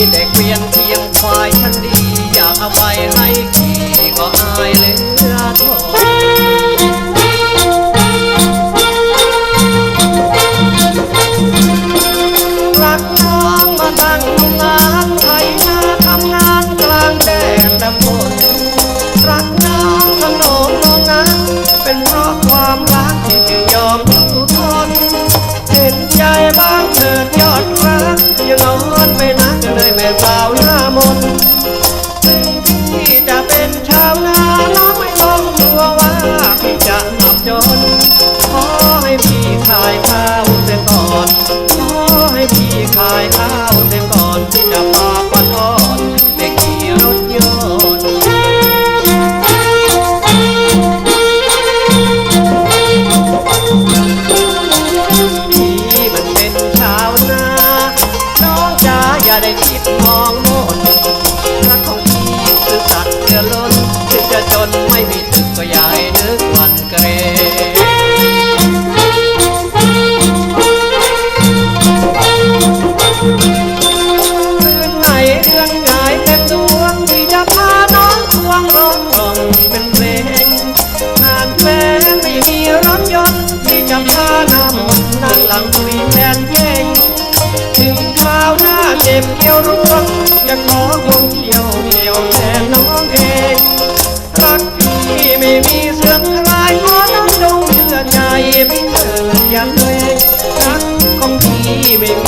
มีแต่เกวียนเทียงควายชั้นดี อยากเอาไปให้ขี่ก็อายเลย ขายข้าวเสียก่อนขอให้พี่ขายข้าวเสียก่อนที่จะพาปันอ่อนไปขี่รถยนต์พี่มันเป็นชาวนาน้องจ๋าอย่าได้จิตมองางสีแดนเย่งถึงข้าวหน้าเก็บเกี่ยวร่วงอยากขอคงเที่ยวเดียวแทนน้องเองรักพี่ไม่มีเสื่อมคลายขอน้องจงเชื่อใจพี่เถิดอย่าเลยรักของพี่ไม่